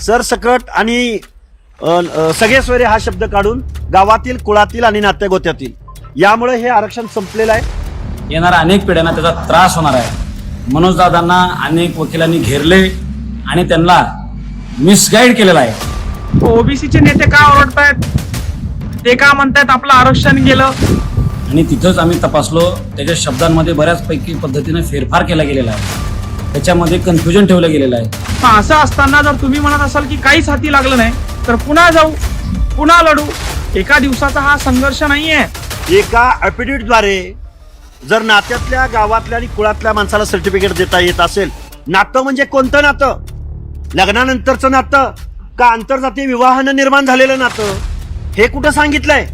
सरसकट आणि सगळे सोयरे हा शब्द काढून गावातील कुळातील आणि नात्यागोत्यातील यामुळे हे आरक्षण संपलेलं आहे. येणाऱ्या अनेक पिढ्यांना त्याचा त्रास होणार आहे. मनोजदादांना अनेक वकिलांनी घेरले आणि त्यांना मिसगाईड केलेला आहे. ओबीसीचे नेते का ओरडतायत? ते का म्हणतायत आपलं आरक्षण गेलं? आणि तिथंच आम्ही तपासलो त्याच्या शब्दांमध्ये बऱ्याचपैकी पद्धतीने फेरफार केला गेलेला आहे. त्याच्यामध्ये कन्फ्युजन ठेवलं गेलेलं आहे. मग असं असताना जर तुम्ही म्हणत असाल की काहीच हाती लागलं नाही तर पुन्हा जाऊ पुन्हा लढू. एका दिवसाचा हा संघर्ष नाहीये. एका अपिडेटद्वारे जर नात्यातल्या गावातल्या आणि कुळातल्या माणसाला सर्टिफिकेट देता येत असेल नातं म्हणजे कोणतं नातं? लग्नानंतरचं नातं का आंतरजातीय विवाहानं निर्माण झालेलं नातं? हे कुठं सांगितलंय?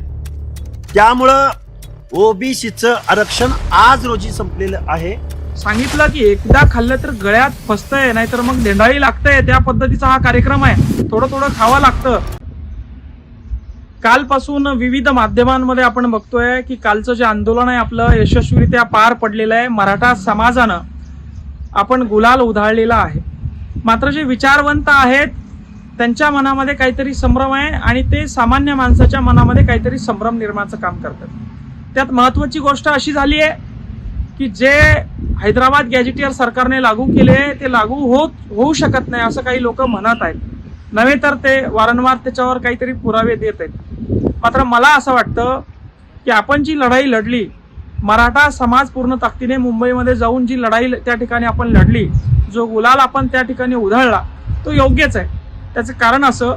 त्यामुळं ओबीसीचं आरक्षण आज रोजी संपलेलं आहे. सांगितलं की एकदा खाल्लं तर गळ्यात फसतंय नाहीतर मग देंडाळी लागतंय. त्या पद्धतीचा हा कार्यक्रम आहे. थोडं थोडं खावं लागतं. कालपासून विविध माध्यमांमध्ये आपण बघतोय की कालचं जे आंदोलन आहे आपलं यशस्वीरित्या पार पडलेलं आहे मराठा समाजानं. आपण गुलाल उधळलेला आहे. मात्र जे विचारवंत आहेत त्यांच्या मनामध्ये काहीतरी संभ्रम आहे आणि ते सामान्य माणसाच्या मनामध्ये काहीतरी संभ्रम निर्माणचं काम करतात. त्यात महत्वाची गोष्ट अशी झाली आहे की जे हैदराबाद गॅजेटियर सरकारने लागू केले ते लागू होत होऊ शकत नाही असं काही लोक म्हणत आहेत. नव्हे तर ते वारंवार त्याच्यावर काहीतरी पुरावे देत आहेत. मात्र मला असं वाटतं की आपण जी लढाई लढली मराठा समाज पूर्ण ताकदीने मुंबईमध्ये जाऊन जी लढाई त्या ठिकाणी आपण लढली जो गुलाल आपण त्या ठिकाणी उधळला तो योग्यच आहे. त्याचं कारण असं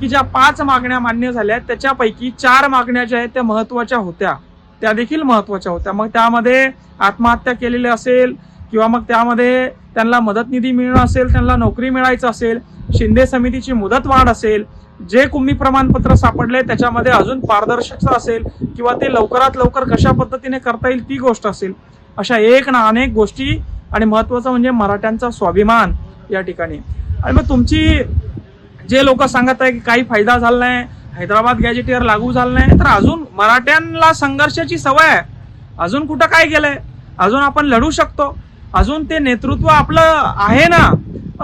की ज्या पाच मागण्या मान्य झाल्या त्याच्यापैकी चार मागण्या ज्या आहेत त्या महत्त्वाच्या होत्या. त्या देखील महत्त्वाच्या होत्या. मग त्यामध्ये आत्महत्या केलेली असेल किंवा मग त्यामध्ये त्यांना मदत निधी मिळणं असेल त्यांना नोकरी मिळायचं असेल शिंदे समितीची मुदत वाढ असेल जे कुंभी प्रमाणपत्र सापडले त्याच्यामध्ये अजून पारदर्शकता असेल किंवा ते लवकरात लवकर कशा पद्धतीने करता येईल ती गोष्ट असेल अशा एक ना अनेक गोष्टी आणि महत्वाचं म्हणजे मराठ्यांचा स्वाभिमान या ठिकाणी. आणि मग तुमची जे लोक सांगत आहे की काही फायदा झाला नाही हैदराबाद गॅजेटियर लागू झालं नाही तर अजून मराठ्यांना संघर्षाची सवय आहे. अजून कुठं काय गेलंय अजून आपण लढू शकतो. अजून ते नेतृत्व आपलं आहे ना?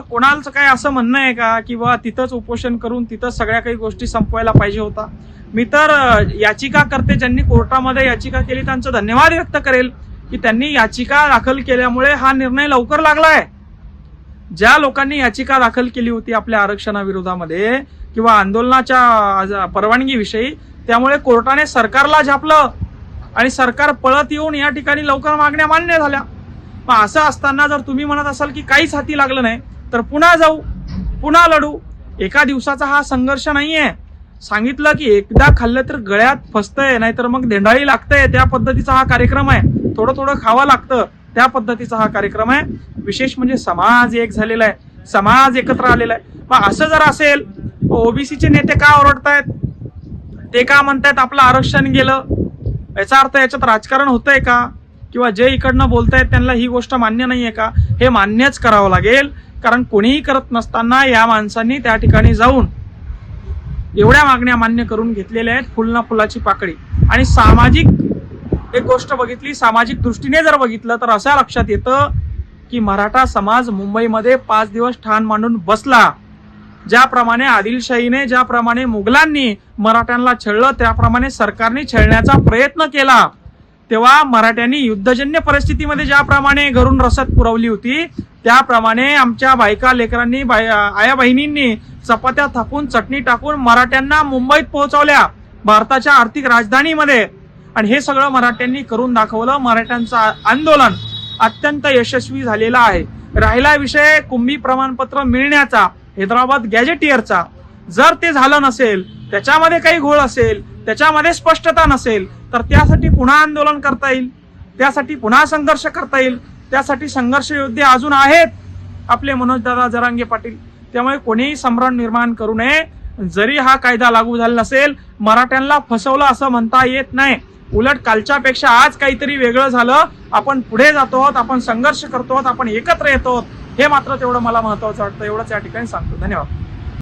कोणाचं काय असं म्हणणं आहे का? की बा तिथंच उपोषण करून तिथंच सगळ्या काही गोष्टी संपवायला पाहिजे होता. मी तर याचिका करते ज्यांनी कोर्टामध्ये याचिका केली त्यांचं धन्यवाद व्यक्त करेल की त्यांनी याचिका दाखल केल्यामुळे हा निर्णय लवकर लागलाय. ज्या लोकांनी याचिका दाखल केली होती आपल्या आरक्षणाविरोधामध्ये किंवा आंदोलनाच्या परवानगीविषयी त्यामुळे कोर्टाने सरकारला झापलं आणि सरकार पळत येऊन या ठिकाणी लवकर मागण्या मान्य झाल्या. मग असं असताना जर तुम्ही म्हणत असाल की काहीच हाती लागलं नाही तर पुन्हा जाऊ पुन्हा लढू. एका दिवसाचा हा संघर्ष नाही आहे सांगितलं की एकदा खाल्लं तर गळ्यात फसतंय नाहीतर मग देंडाळी लागतंय. त्या पद्धतीचा हा कार्यक्रम आहे. थोडं थोडं खावं लागतं. त्या पद्धतीचा हा कार्यक्रम आहे. विशेष म्हणजे समाज एक झालेला आहे. समाज एकत्र आलेला आहे. मग असं जर असेल ओबीसीचे नेते का ओरडतायत? ते का म्हणतायत आपलं आरक्षण गेलं? याचा अर्थ याच्यात राजकारण होतंय का? किंवा जे इकडनं बोलतायत त्यांना ही गोष्ट मान्य नाहीये का? हे मान्यच करावं लागेल कारण कोणीही करत नसताना या माणसांनी त्या ठिकाणी जाऊन एवढ्या मागण्या मान्य करून घेतलेल्या आहेत फुलना फुलाची पाकळी. आणि सामाजिक एक गोष्ट बघितली सामाजिक दृष्टीने जर बघितलं तर असं लक्षात येतं की मराठा समाज मुंबईमध्ये पाच दिवस ठाण मांडून बसला. ज्याप्रमाणे आदिलशाहीने ज्याप्रमाणे मुघलांनी मराठ्यांना छळलं त्याप्रमाणे सरकारने छळण्याचा प्रयत्न केला. तेव्हा मराठ्यांनी युद्धजन्य परिस्थितीमध्ये ज्याप्रमाणे घरून रसद पुरवली होती त्याप्रमाणे आमच्या बायका लेकरांनी आया बहिणींनी चपात्या थापून चटणी टाकून मराठ्यांना मुंबईत पोहोचवल्या भारताच्या आर्थिक राजधानीमध्ये. आणि हे सगळं मराठ्यांनी करून दाखवलं मराठ्यांचं आंदोलन अत्यंत यशस्वी झालेलं आहे. राहिला विषय कुंभी प्रमाणपत्र मिळण्याचा. हैदराबाद गॅजेटियरचा जर ते झालं नसेल त्याच्यामध्ये काही घोळ असेल त्याच्यामध्ये स्पष्टता नसेल तर त्यासाठी पुन्हा आंदोलन करता येईल त्यासाठी पुन्हा संघर्ष करता येईल त्यासाठी संघर्ष योद्धे अजून आहेत आपले मनोजदादा जरांगे पाटील. त्यामुळे कोणीही संभ्रम निर्माण करू नये. जरी हा कायदा लागू झाला नसेल मराठ्यांना फसवलं असं म्हणता येत नाही. उलट कालच्या पेक्षा आज काहीतरी वेगळं झालं. आपण पुढे जातो आहोत आपण संघर्ष करतो आहोत आपण एकत्र येतो आहोत. हे मात्र तेवढं मला महत्वाचं वाटतं. एवढंच या ठिकाणी सांगतो. धन्यवाद.